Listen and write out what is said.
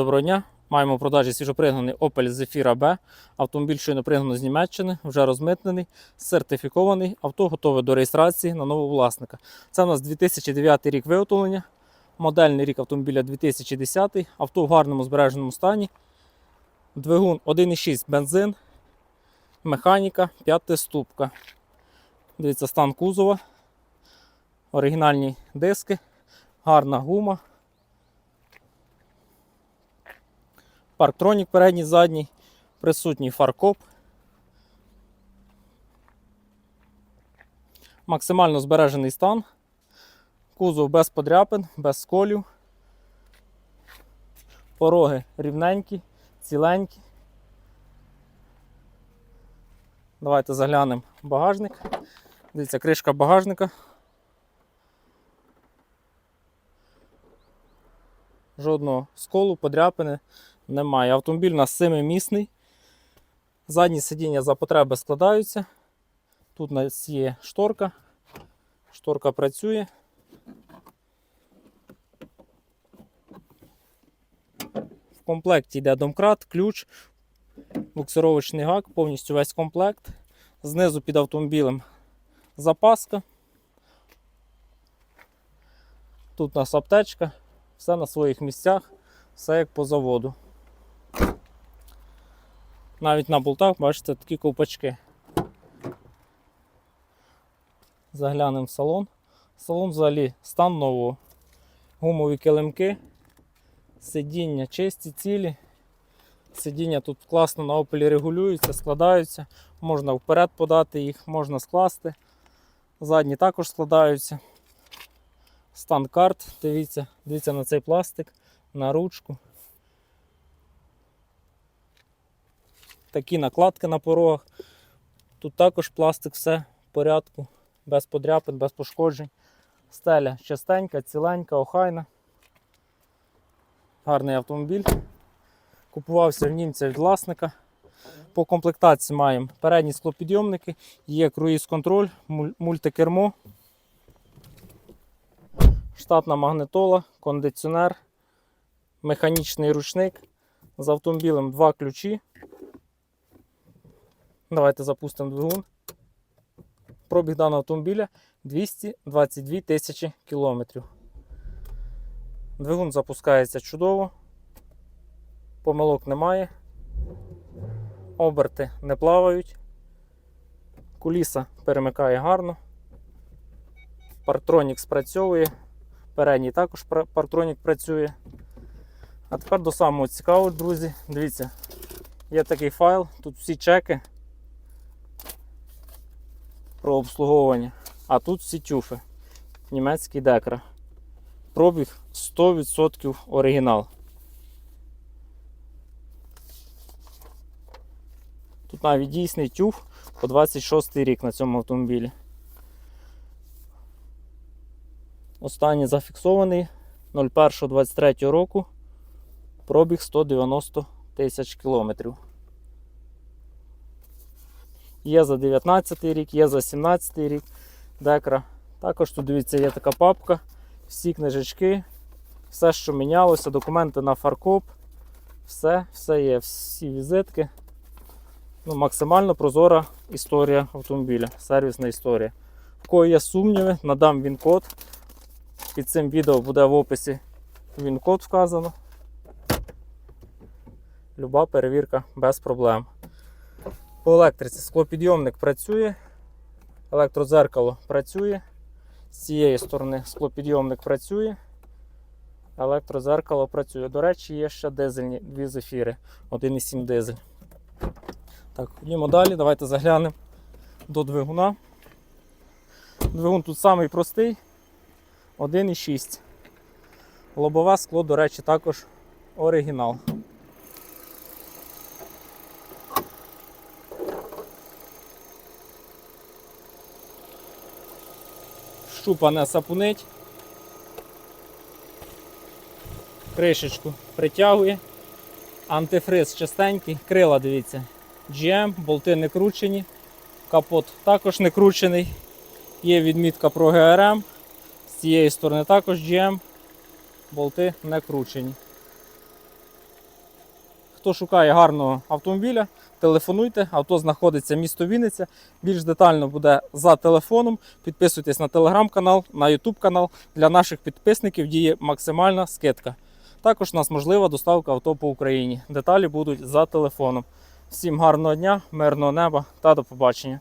Доброго дня. Маємо в продажі свіжопригнаний Opel Zafira B. Автомобіль щойно пригнано з Німеччини, вже розмитнений, сертифікований. Авто готове до реєстрації на нового власника. Це у нас 2009 рік виготовлення, модельний рік автомобіля 2010. Авто в гарному збереженому стані. Двигун 1,6 бензин, механіка, п'ятиступка. Дивіться, стан кузова, оригінальні диски, гарна гума. Парктронік передній, задній, присутній фаркоп. Максимально збережений стан. Кузов без подряпин, без сколів. Пороги рівненькі, ціленькі. Давайте заглянемо багажник. Дивіться, кришка багажника. Жодного сколу, подряпини немає. Автомобіль у нас семимісний. Задні сидіння за потреби складаються. Тут у нас є шторка. Шторка працює. В комплекті йде домкрат, ключ, буксировочний гак, повністю весь комплект. Знизу під автомобілем запаска. Тут у нас аптечка, все на своїх місцях, все як по заводу. Навіть на болтах, бачите, такі ковпачки. Заглянемо в салон. Салон взагалі стан нового. Гумові килимки, сидіння чисті, цілі. Сидіння тут класно на опелі регулюються, складаються, можна вперед подати їх, можна скласти. Задні також складаються. Стан карт, дивіться, дивіться на цей пластик, на ручку. Такі накладки на порогах. Тут також пластик, все в порядку, без подряпин, без пошкоджень. Стеля чистенька, ціленька, охайна. Гарний автомобіль. Купувався в німця від власника. По комплектації маємо передні склопідйомники, є круїз-контроль, мультикермо, штатна магнитола, кондиціонер, механічний ручник. З автомобілем два ключі. Давайте запустимо двигун. Пробіг даного автомобіля 222 тисячі кілометрів. Двигун запускається чудово, помилок немає, оберти не плавають, куліса перемикає гарно, партронік спрацьовує, передній також партронік працює. А тепер до самого цікавого, друзі, дивіться, є такий файл, тут всі чеки про обслуговування. А тут всі тюфи. Німецький декра. Пробіг 100% оригінал. Тут навіть дійсний тюф по 26 рік на цьому автомобілі. Останній зафіксований 01.23 року. Пробіг 190 тисяч кілометрів. Є за 19 рік, є за 17 рік декра. Також тут дивіться, є така папка, всі книжечки, все, що мінялося, документи на фаркоп, все, все є, всі візитки. Ну, максимально прозора історія автомобіля, сервісна історія. В кого є сумніви, надам він код. Під цим відео буде в описі він код вказано. Люба перевірка без проблем. По електриці склопідйомник працює, електродзеркало працює. З цієї сторони склопідйомник працює, електродзеркало працює. До речі, є ще дизельні дві зефіри, 1,7 дизель. Так, ходімо далі, давайте заглянемо до двигуна. Двигун тут самий простий, 1,6. Лобове скло, до речі, також оригінал. Щупа не сапунить. Кришечку притягує. Антифриз частенький, крила, дивіться, GM, болти не кручені, капот також не кручений. Є відмітка про ГРМ. З цієї сторони також GM, болти не кручені. Хто шукає гарного автомобіля, телефонуйте. Авто знаходиться місто Вінниця. Більш детально буде за телефоном. Підписуйтесь на телеграм-канал, на ютуб канал. Для наших підписників діє максимальна скидка. Також у нас можлива доставка авто по Україні. Деталі будуть за телефоном. Всім гарного дня, мирного неба та до побачення.